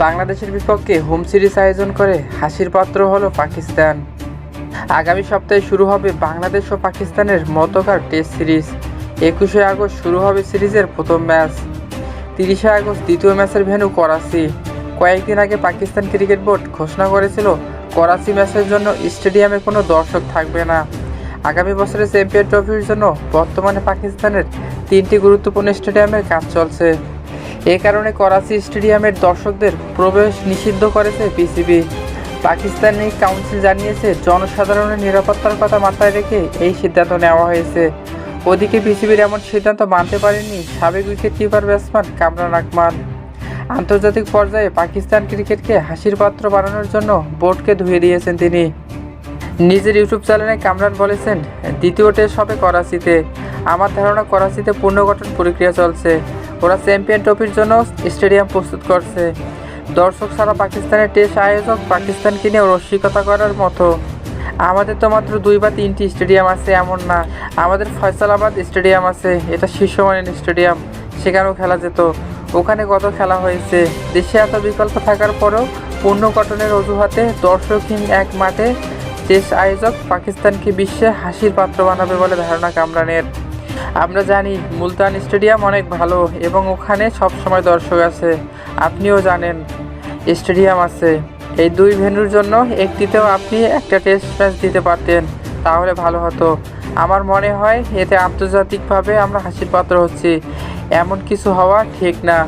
বাংলাদেশের বিপক্ষে home series আয়োজন করে হাসির পাত্র হলো পাকিস্তান। আগামী সপ্তাহে শুরু হবে বাংলাদেশ ও পাকিস্তানের মতকার টেস্ট সিরিজ। একুশে আগস্ট শুরু হবে সিরিজের প্রথম ম্যাচ। তিরিশে আগস্ট দ্বিতীয় ম্যাচের ভেন্যু করাচি। কয়েকদিন আগে পাকিস্তান ক্রিকেট বোর্ড ঘোষণা করেছিল, করাচি ম্যাচের জন্য স্টেডিয়ামে কোনো দর্শক থাকবে না। আগামী বছরের চ্যাম্পিয়ন ট্রফির জন্য বর্তমানে পাকিস্তানের তিনটি গুরুত্বপূর্ণ স্টেডিয়ামের কাজ চলছে। এ কারণে করাচি স্টেডিয়ামের দর্শকদের প্রবেশ নিষিদ্ধ করেছে পিসিবি। পাকিস্তানি কাউন্সিল জানিয়েছে, জনসাধারণের নিরাপত্তার কথা মাথায় রেখে এই সিদ্ধান্ত নেওয়া হয়েছে। ওদিকে পিসিবির এমন সিদ্ধান্ত মানতে পারেনি সাবেক wicket keeper batsman Kamran Akmal. আন্তর্জাতিক পর্যায়ে পাকিস্তান ক্রিকেটকে হাসির পাত্র বানানোর জন্য বোর্ডকে ধুয়ে দিয়েছেন তিনি। নিজের ইউটিউব চ্যানেলে কামরান বলেছেন, দ্বিতীয় টেস্ট হবে করাচিতে। আমার ধারণা করাচিতে পুনর্গঠন প্রক্রিয়া চলছে। ওরা চ্যাম্পিয়ন ট্রফির জন্য স্টেডিয়াম প্রস্তুত করছে। দর্শক ছাড়া পাকিস্তানের টেস্ট আয়োজক পাকিস্তানকে নিয়ে রসিকতা করার মতো। আমাদের তো মাত্র দুই বা তিনটি স্টেডিয়াম আছে, এমন না। আমাদের ফয়সালাবাদ স্টেডিয়াম আছে, এটা শীর্ষমানের স্টেডিয়াম, সেখানেও খেলা যেত। ওখানে কত খেলা হয়েছে। দেশে এত বিকল্প থাকার পরেও পুনর্গঠনের অজুহাতে দর্শকহীন এক মাঠে টেস্ট আয়োজক পাকিস্তানকে বিশ্বে হাসির পাত্র বানাবে বলে ধারণা কামরানের। আমরা জানি মুলতান স্টেডিয়াম অনেক ভালো এবং ওখানে সবসময় দর্শক আছে। আপনিও জানেন, স্টেডিয়াম আছে। এই দুই ভেন্যুর জন্য একটিতেও আপনি একটা টেস্ট ম্যাচ দিতে পারতেন, তাহলে ভালো হতো। আমার মনে হয় এতে আন্তর্জাতিকভাবে আমরা হাসির পাত্র হচ্ছি। এমন কিছু হওয়া ঠিক না।